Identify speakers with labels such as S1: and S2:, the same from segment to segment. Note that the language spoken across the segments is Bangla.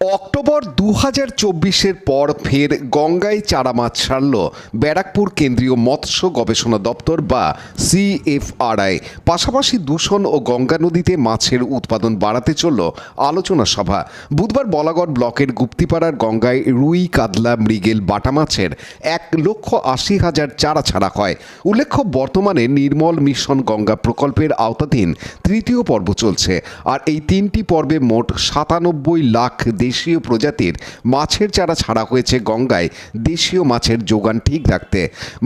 S1: অক্টোবর দু হাজার চব্বিশের পর ফের গঙ্গায় চারা মাছ ছাড়ল ব্যারাকপুর কেন্দ্রীয় মৎস্য গবেষণা দপ্তর বা সিএফআরআই। পাশাপাশি দূষণ ও গঙ্গা নদীতে মাছের উৎপাদন বাড়াতে চলল আলোচনা সভা। বুধবার বলাগড় ব্লকের গুপ্তিপাড়ার গঙ্গায় রুই, কাতলা, মৃগেল, বাটা মাছের এক লক্ষ আশি হাজার চারা ছাড়া হয়। উল্লেখ্য, বর্তমানে নির্মল মিশন গঙ্গা প্রকল্পের আওতাধীন তৃতীয় পর্ব চলছে। আর এই তিনটি পর্বে মোট সাতানব্বই লাখ দেশীয় প্রজাতির মাছের চারা ছাড়া হয়েছে গঙ্গায়। দেশীয় মাছের যোগান ঠিক রাখতে।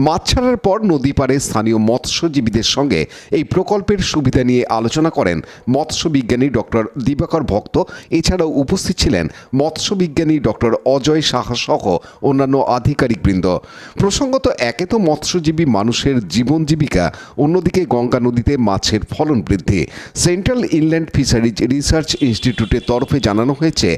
S1: মাছ ছাড়ার পর নদী পাড়ে স্থানীয় মৎস্যজীবীদের সঙ্গে এই প্রকল্পের সুবিধা নিয়ে আলোচনা করেন মৎস্যবিজ্ঞানী ডক্টর দিবাকর ভক্ত। এছাড়াও উপস্থিত ছিলেন মৎস্যবিজ্ঞানী ডক্টর অজয় সাহা সহ অন্যান্য আধিকারিকবৃন্দ। প্রসঙ্গত, একে তো মৎস্যজীবী মানুষের জীবন জীবিকা, অন্যদিকে গঙ্গা নদীতে মাছের ফলন বৃদ্ধি। সেন্ট্রাল ইনল্যান্ড ফিশারিজ রিসার্চ ইনস্টিটিউটের তরফে জানানো হয়েছে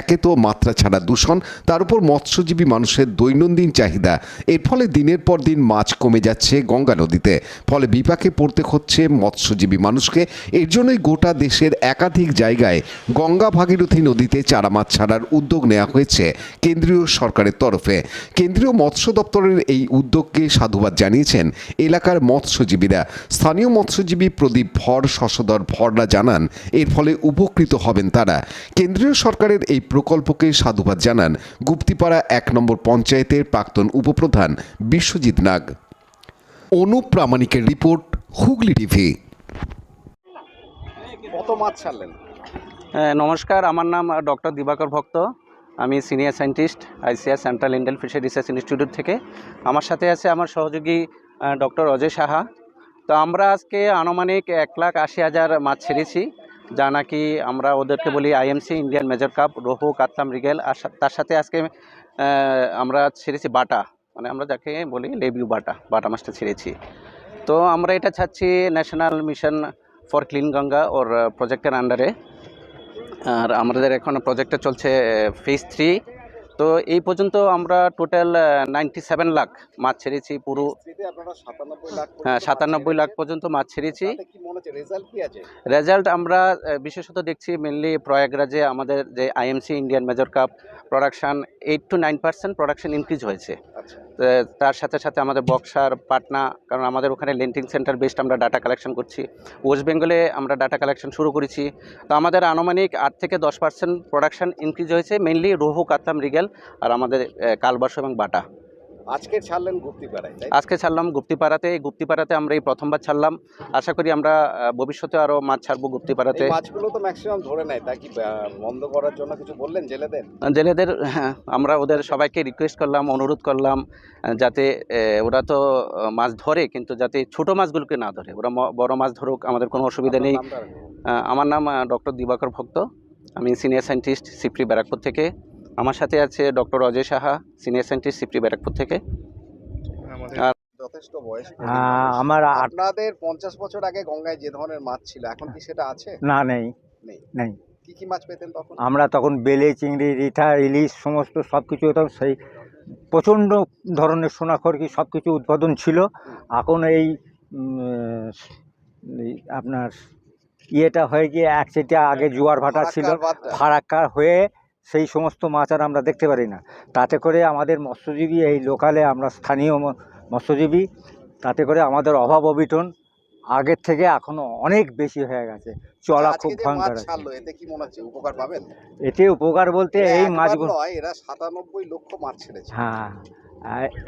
S1: একে তো মাত্রা ছাড়া দূষণ, তার উপর মৎস্যজীবী মানুষের দৈনন্দিন চাহিদা। এর ফলে দিনের পর দিন মাছ কমে যাচ্ছে গঙ্গা নদীতে। ফলে বিপাকে পড়তে হচ্ছে মৎস্যজীবী মানুষকে। এর জন্যই গোটা দেশের একাধিক জায়গায় গঙ্গা ভাগীরথী নদীতে চারা মাছ ছাড়ার উদ্যোগ নেওয়া হয়েছে কেন্দ্রীয় সরকারের তরফে। কেন্দ্রীয় মৎস্য দপ্তরের এই উদ্যোগকে সাধুবাদ জানিয়েছেন এলাকার মৎস্যজীবীরা। স্থানীয় মৎস্যজীবী প্রদীপ ভর, শশধর ভররা জানান, এর ফলে উপকৃত হবেন তারা। কেন্দ্রীয় সরকারের এই প্রকল্পকে সাধুবাদ জানান গুপ্তিপাড়া এক নম্বর পঞ্চায়েতের প্রাক্তন উপপ্রধান বিশ্বজিৎ নাগ। অনুপ প্রামাণিকের রিপোর্ট হুগলি টিভি।
S2: কত মাছ ছাড়লেন?
S3: হ্যাঁ, নমস্কার। আমার নাম ডক্টর দিবাকর ভক্ত। আমি senior scientist ICR central Indian fishery research institute থেকে। আমার সাথে আছে আমার সহযোগী ডক্টর অজয় সাহা। তো আমরা আজকে আনুমানিক এক লাখ আশি হাজার মাছ ছেড়েছি। যা নাকি আমরা ওদেরকে বলি IMC Indian major carp rohu, catla, mrigal, আর তার সাথে আজকে আমরা ছেড়েছি বাটা। মানে আমরা যাকে বলি লেবিউ বাটা বাটা মাছটা ছেড়েছি। তো আমরা এটা ছাড়ছি national mission for clean Ganga ওর প্রজেক্টের আন্ডারে আর আমাদের এখন প্রজেক্টটা চলছে ফেজ থ্রি তো এই পর্যন্ত আমরা টোটাল নাইনটি সেভেন লাখ মাছ ছেড়েছি পুরো।
S2: সাতানব্বই লাখ পর্যন্ত
S3: হ্যাঁ
S2: মাছ
S3: সাতানব্বই লাখ পর্যন্ত মাছ ছেড়েছি।
S2: রেজাল্ট
S3: আমরা বিশেষত দেখছি মেনলি প্রয়াগরাজে আমাদের যে IMC Indian major carp production eight to nine percent production increase হয়েছে। তার সাথে সাথে আমাদের বক্সার পাটনা, কারণ আমাদের ওখানে লেন্টিং সেন্টার বেস্ট আমরা ডাটা কালেকশন করছি। ওয়েস্ট বেঙ্গলে আমরা ডাটা কালেকশন শুরু করেছি। তো, আমাদের আনুমানিক আট থেকে দশ পার্সেন্ট প্রোডাকশান ইনক্রিজ হয়েছে মেনলি রোহু কাতাম রিগেল আর আমাদের কালবাস এবং বাটা।
S2: আজকে ছাড়লেন গুপ্তিপাড়ায়
S3: আজকে ছাড়লাম গুপ্তিপাড়াতে এই গুপ্তিপাড়াতে আমরা এই প্রথমবার ছাড়লাম। আশা করি আমরা ভবিষ্যতে আরও মাছ ছাড়বো গুপ্তিপাড়াতে।
S2: মাছগুলো তো ম্যাক্সিমাম ধরে নেয় তা কি বন্ধ করার জন্য কিছু বললেন জেলেদের?
S3: জেলেদের হ্যাঁ, আমরা ওদের সবাইকে রিকোয়েস্ট করলাম অনুরোধ করলাম যাতে ওরা তো মাছ ধরে কিন্তু যাতে ছোট মাছগুলোকে না ধরে। ওরা বড় মাছ ধরুক আমাদের কোনো অসুবিধা নেই। আমার নাম ডক্টর দিবাকর ভক্ত। আমি সিনিয়র সায়েন্টিস্ট সিপ্রি ব্যারাকপুর থেকে। আমার সাথে আছে doctor Ajay Saha senior scientist CIFRI Barrackpore থেকে।
S2: যথেষ্ট বয়স
S4: হ্যাঁ, আমার
S2: আপনাদের পঞ্চাশ বছর আগে গঙ্গায় যে ধরনের মাছ ছিল এখন কি সেটা আছে?
S4: না নেই।
S2: নেই। কি কি মাছ পেতেন তখন?
S4: আমরা তখন বেলে চিংড়ি রিঠা ইলিশ সমস্ত সব কিছু হতাম সেই প্রচণ্ড ধরনের সোনাখড়কি সব কিছু উৎপাদন ছিল। এখন এই আপনার ইয়েটা হয়ে গিয়ে একচেটিয়া আগে জোয়ার ভাটা ছিল ফারাক্কা হয়ে সেই সমস্ত মাছ আর আমরা দেখতে পারি না। তাতে করে আমাদের মৎস্যজীবী এই লোকালে আমরা স্থানীয় মৎস্যজীবী তাতে করে আমাদের অভাব অবিটন আগের থেকে এখনও অনেক বেশি হয়ে গেছে। চলা খুব ভয়ঙ্কর
S2: এতে কি মনে হচ্ছে উপকার পাবেন?
S4: এতে উপকার বলতে এই মাছগুলো
S2: এরা সাতানব্বই লক্ষ মাছ ছেড়েছে।
S4: হ্যাঁ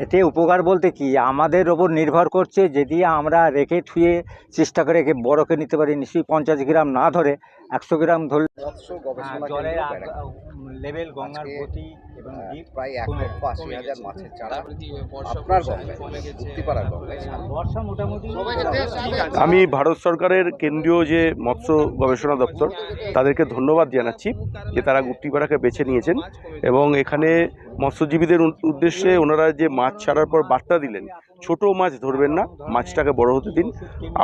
S4: এতে উপকার বলতে কি আমাদের ওপর নির্ভর করছে যদি আমরা রেখে থুয়ে চেষ্টা করে একে বড়কে নিতে পারি নিশ্চয়ই পঞ্চাশ গ্রাম না ধরে একশো গ্রাম ধরলে জলের
S2: কেন্দ্র
S4: আগ-
S2: ব্যারাকপুর।
S4: লেভেল গঙ্গার গতি এবং
S2: প্রায় এক লক্ষ আশি হাজার মাছের চারা
S5: তারপরে কি বর্ষা
S2: আপনার গঙ্গায়
S5: কমে গেছে।
S2: মুক্তিপাড়ার গঙ্গায়। ছাড়লো।
S4: বর্ষা মোটামুটি
S6: আমি ভারত সরকারের কেন্দ্রীয় যে মৎস্য গবেষণা দপ্তর তাদেরকে ধন্যবাদ জানাচ্ছি যে তারা গুপ্তিপাড়াকে বেছে নিয়েছেন এবং এখানে মৎস্যজীবীদের উদ্দেশ্যে ওনারা যে মাছ ছাড়ার পর বার্তা দিলেন ছোট মাছ ধরবেন না, মাছটাকে বড় হতে দিন।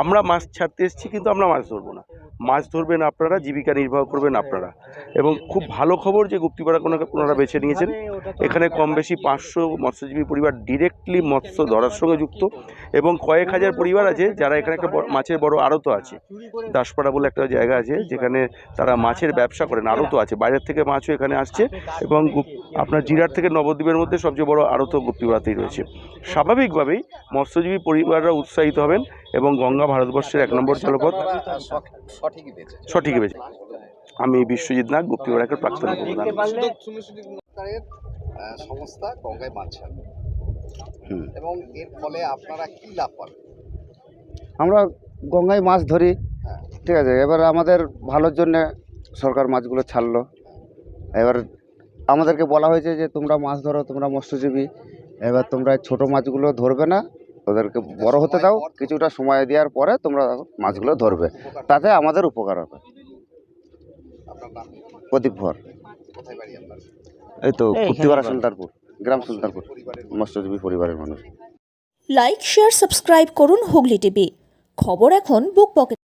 S6: আমরা মাছ ছাড়তে এসেছি, কিন্তু আমরা মাছ ধরবো না। মাছ ধরবেন আপনারা, জীবিকা নির্বাহ করবেন আপনারা। এবং খুব ভালো খবর যে গুপ্তিপাড়া কোনো ওনারা বেছে নিয়েছেন। এখানে কম বেশি পাঁচশো মৎস্যজীবী পরিবার ডিরেক্টলি মৎস্য ধরার সঙ্গে যুক্ত এবং কয়েক হাজার পরিবার আছে যারা এখানে একটা মাছের বড় আড়ত আছে। দাসপাড়া বলে একটা জায়গা আছে, যেখানে তারা মাছের ব্যবসা করেন আড়তও আছে। বাইরের থেকে মাছও এখানে আসছে এবং আপনার জিরার থেকে নবদ্বীপের মধ্যে সবচেয়ে বড় আড়ত গুপ্তিপাড়াতেই রয়েছে। স্বাভাবিকভাবেই মৎস্যজীবী পরিবাররা উৎসাহিত হবেন এবং গঙ্গা ভারতবর্ষের এক নম্বর জলপথ
S2: বেঁচে
S6: সঠিক বেছে আমি বিশ্বজিৎ নাগ গুপ্তিপাড়াকের প্রাক্তন উপপ্রধান
S2: সংস্থা গঙ্গায় মাছ এবং এর ফলে আপনারা কি লাভ পাবেন?
S5: আমরা গঙ্গায় মাছ ধরি
S2: হ্যাঁ।
S5: ঠিক আছে? এবার আমাদের ভালোর জন্য সরকার মাছগুলো ছাড়লো। এবার আমাদেরকে বলা হয়েছে যে তোমরা মাছ ধরো তোমরা মৎস্যজীবী। এবার তোমরা ছোট মাছগুলো ধরবে না ওদেরকে বড় হতে দাও কিছুটা সময় দেওয়ার পরে তোমরা মাছগুলো ধরবে। তাতে আমাদের উপকার হবে। প্রদীপ ভর।
S2: কোথায় বাড়ি আপনার
S5: এই তো কুপ্তিপাড়া সুলতানপুর গ্রাম সুলতানপুর মৎস্যজীবী পরিবারের মানুষ।
S7: লাইক শেয়ার সাবস্ক্রাইব করুন হুগলি টিভি। খবর এখন বুক পকেট